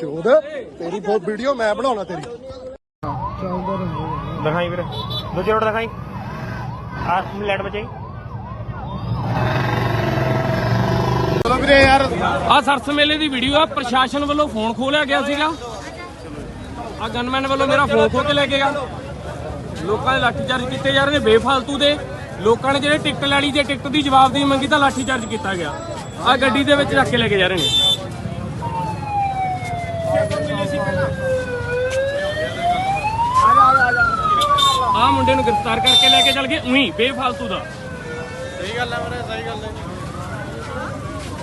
ਚੋਦ ਤੇਰੀ ਬਹੁਤ ਵੀਡੀਓ ਮੈਂ ਬਣਾਉਣਾ ਤੇਰੀ। ਦਿਖਾਈ ਵੀਰੇ। ਦੂਜੇ ਰੋਡ ਦਿਖਾਈ। ਆ ਲੈਟ ਬਚਾਈ ਚਲੋ ਵੀਰੇ ਯਾਰ ਆ ਸਰਸ ਮੇਲੇ ਦੀ ਵੀਡੀਓ ਆ ਪ੍ਰਸ਼ਾਸਨ ਵੱਲੋਂ ਫੋਨ ਖੋਲਿਆ ਗਿਆ ਸੀਗਾ। ਆ ਗਨਮੈਨ ਵੱਲੋਂ ਮੇਰਾ ਫੋਨ ਖੋ ਕੇ ਲੈ ਕੇ ਗਿਆ। ਲੋਕਾਂ ਦੇ ਲਾਠੀਚਾਰਜ ਕੀਤੇ ਜਾ ਰਹੇ ਨੇ ਬੇਫਾਲਤੂ ਦੇ। ਲੋਕਾਂ ਨੇ ਜਿਹੜੇ ਟਿਕਟ ਲੈਣੀ ਜੇ ਟਿਕਟ ਦੀ ਜਵਾਬਦੇਹੀ ਮੰਗੀ ਤਾਂ ਲਾਠੀਚਾਰਜ ਕੀਤਾ ਗਿਆ। ਆ ਗੱਡੀ ਦੇ ਵਿੱਚ ਰੱਖ ਕੇ ਲੈ ਕੇ ਜਾ ਰਹੇ ਨੇ। ਆ ਮੁੰਡੇ ਨੂੰ ਗ੍ਰਿਫਤਾਰ ਕਰਕੇ ਲੈ ਕੇ ਚੱਲ ਗਏ ਉਹੀ ਬੇਫਾਲਤੂ ਦਾ। ਸਹੀ ਗੱਲ ਹੈ ਵੀਰੇ ਸਹੀ ਗੱਲ ਹੈ।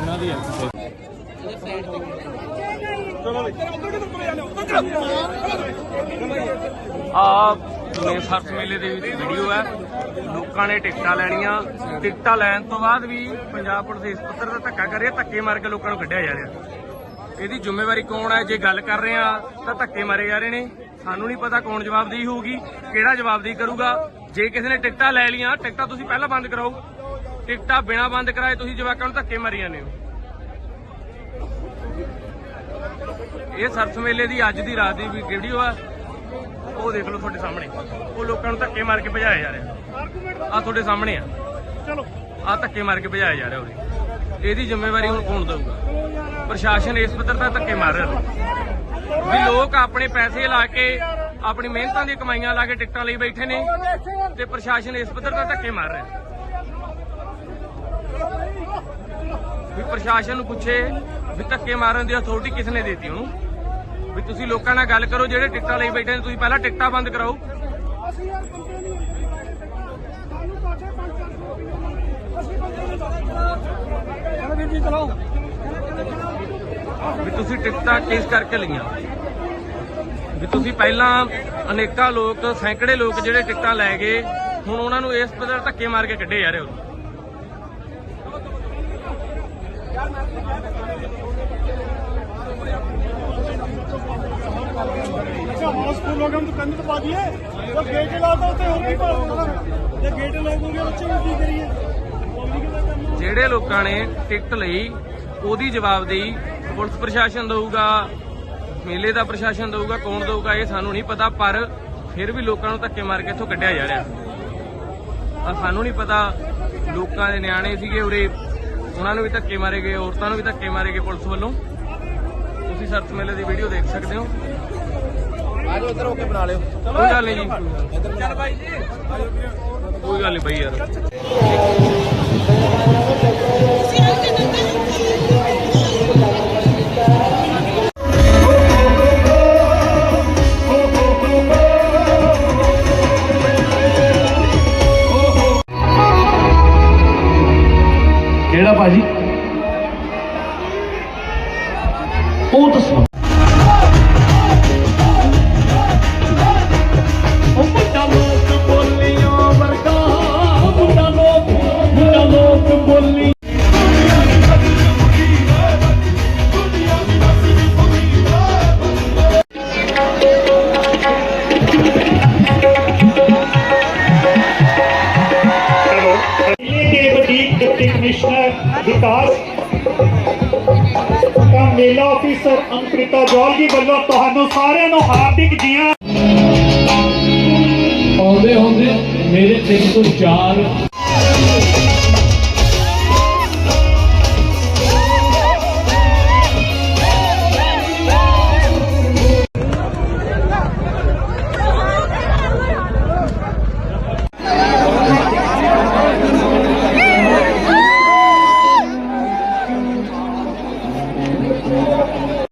ਇਹਨਾਂ ਦੀ ਹੈ। ਆ ਨੇ ਸਰਸ ਮੇਲੇ ਦੇ ਵਿੱਚ ਵੀਡੀਓ ਹੈ। ਲੋਕਾਂ ਨੇ ਟਿਕਟਾਂ ਲੈਣੀਆਂ। ਟਿਕਟਾਂ ਲੈਣ ਤੋਂ ਬਾਅਦ ਵੀ ਪੰਜਾਬ ਪੁਲਿਸ ਇਸ ਪੱਤਰ ਦਾ ਧੱਕਾ ਕਰ ਰਹੀ ਧੱਕੇ ਮਾਰ ਕੇ ਲੋਕਾਂ ਨੂੰ ਕੱਢਿਆ ਜਾ ਰਿਹਾ। ਇਹਦੀ ਜ਼ਿੰਮੇਵਾਰੀ ਕੌਣ ਹੈ? ਜੇ ਗੱਲ ਕਰ ਰਹੇ ਆ ਤਾਂ ਧੱਕੇ ਮਾਰੇ ਜਾ ਰਹੇ ਨੇ। ਸਾਨੂੰ ਨਹੀਂ ਪਤਾ ਕੌਣ ਜਵਾਬਦੇਹੀ ਹੋਊਗੀ ਕਿਹੜਾ ਜਵਾਬਦੇਹੀ ਕਰੂਗਾ। ਜੇ ਕਿਸੇ ਨੇ ਟਿਕਟਾਂ ਲੈ ਲੀਆਂ ਟਿਕਟਾਂ ਤੁਸੀਂ ਪਹਿਲਾਂ ਬੰਦ ਕਰਾਓ। ਟਿਕਟਾਂ ਬਿਨਾਂ ਬੰਦ ਕਰਾਏ ਤੁਸੀਂ ਜਵਾਕਾਂ ਨੂੰ ਧੱਕੇ ਮਾਰੀ ਜਾਂਦੇ ਹੋ। ਇਹ ਸਰਸ ਮੇਲੇ ਦੀ ਅੱਜ ਦੀ ਰਾਤ ਦੀ ਵੀ ਵੀਡੀਓ ਆ ਉਹ ਦੇਖ ਲਓ ਤੁਹਾਡੇ ਸਾਹਮਣੇ। ਉਹ ਲੋਕਾਂ ਨੂੰ ਧੱਕੇ ਮਾਰ ਕੇ ਭਜਾਇਆ ਜਾ ਰਿਹਾ। ਆ ਤੁਹਾਡੇ ਸਾਹਮਣੇ ਆ। ਚਲੋ। ਆ ਧੱਕੇ ਮਾਰ ਕੇ ਭਜਾਇਆ ਜਾ ਰਿਹਾ ਉਹਦੇ ਇਹਦੀ ਜ਼ਿੰਮੇਵਾਰੀ ਹੁਣ ਕੌਣ ਦਊਗਾ? ਪ੍ਰਸ਼ਾਸਨ ਇਸ ਪੱਧਰ ਤੱਕ ਧੱਕੇ ਮਾਰ ਰਿਹਾ। ਵੀ ਲੋਕ ਆਪਣੇ ਪੈਸੇ ਲਾ ਕੇ, ਆਪਣੀ ਮਿਹਨਤਾਂ ਦੀਆਂ ਕਮਾਈਆਂ ਲਾ ਕੇ ਟਿਕਟਾਂ ਲਈ ਬੈਠੇ ਨੇ ਤੇ ਪ੍ਰਸ਼ਾਸਨ ਇਸ ਪੱਧਰ ਦਾ ਧੱਕੇ ਮਾਰ ਰਿਹਾ। ਵੀ ਪ੍ਰਸ਼ਾਸਨ ਨੂੰ ਪੁੱਛੇ ਵੀ ਧੱਕੇ ਮਾਰਨ ਦੀ ਅਥਾਰਟੀ ਕਿਸ ਨੇ ਦਿੱਤੀ ਉਹਨੂੰ? ਵੀ ਤੁਸੀਂ ਲੋਕਾਂ ਨਾਲ ਗੱਲ ਕਰੋ, ਜਿਹੜੇ ਟਿਕਟਾਂ ਲਈ ਬੈਠੇ ਨੇ, ਤੁਸੀਂ ਪਹਿਲਾਂ ਟਿਕਟਾਂ ਬੰਦ ਕਰਾਓ। ਵੀ ਤੁਸੀਂ ਟਿਕਟਾਂ ਕਿਸ ਕਰਕੇ ਲਈਆਂ? ਵੀ ਤੁਸੀਂ ਪਹਿਲਾਂ ਅਨੇਕਾਂ ਲੋਕ ਸੈਂਕੜੇ ਲੋਕ ਜਿਹੜੇ ਟਿਕਟਾਂ ਲੈ ਗਏ ਹੁਣ ਉਹਨਾਂ ਨੂੰ ਇਸ ਪੱਧਰ ਧੱਕੇ ਮਾਰ ਕੇ ਕੱਢੇ ਜਾ ਰਹੇ ਹੋ अच्छा हमारा स्कूल हो गया हम तो कंध तो पा दिए तो गेट लगा होते और भी पास होगा ये गेट लॉक हो गया बच्चे भी करिए पब्लिक का काम ਜਿਹੜੇ ਲੋਕਾਂ ਨੇ ਟਿਕਟ ਲਈ ਉਹਦੀ ਜਵਾਬਦੇਹੀ ਪੁਲਿਸ ਪ੍ਰਸ਼ਾਸਨ ਦਊਗਾ ਮੇਲੇ ਦਾ ਪ੍ਰਸ਼ਾਸਨ ਦਊਗਾ ਕੌਣ ਦਊਗਾ ਇਹ ਸਾਨੂੰ ਨਹੀਂ ਪਤਾ ਪਰ ਫਿਰ ਵੀ ਲੋਕਾਂ ਨੂੰ ਧੱਕੇ ਮਾਰ ਕੇ ਇੱਥੋਂ ਕੱਢਿਆ ਜਾ ਰਿਹਾ। ਆ ਸਾਨੂੰ ਨਹੀਂ ਪਤਾ ਲੋਕਾਂ ਦੇ ਨਿਆਣੇ ਸੀਗੇ ਉਰੇ ਉਹਨਾਂ ਨੂੰ ਵੀ ਧੱਕੇ ਮਾਰੇ ਗਏ ਔਰਤਾਂ ਨੂੰ ਵੀ ਧੱਕੇ ਮਾਰੇ ਗਏ ਪੁਲਿਸ ਵੱਲੋਂ। ਤੁਸੀਂ ਸਰਚ ਮੇਲੇ ਦੀ ਵੀਡੀਓ ਦੇਖ ਸਕਦੇ ਹੋ। ਆਜੋ ਇੱਧਰ ਹੋ ਕੇ ਬਣਾ ਲਿਓ। ਕੋਈ ਗੱਲ ਨਹੀਂ ਜੀ। ਚੱਲ ਬਾਈ ਜੀ ਕੋਈ ਗੱਲ ਨਹੀਂ ਬਾਈ ਯਾਰ। ਭਾਜੀ। ਉਹ ਦੱਸੋ ਬੋਲੀਆਂ ਵਰਗਾ ਮੁੰਡਾ ਲੋਕ ਮੁੰਡਾ ਲੋਕ ਬੋਲੀ ਵਿਕਾਸ ਤਾਂ ਮੇਲਾ ਆਫੀਸਰ ਅੰਕ੍ਰਿਤਾ ਜੌਲ ਜੀ ਵੱਲੋਂ ਤੁਹਾਨੂੰ ਸਾਰਿਆਂ ਨੂੰ ਹਾਰਦਿਕ ਜੀਆਂ ਆਉਂਦੇ ਹੁੰਦੇ ਮੇਰੇ 304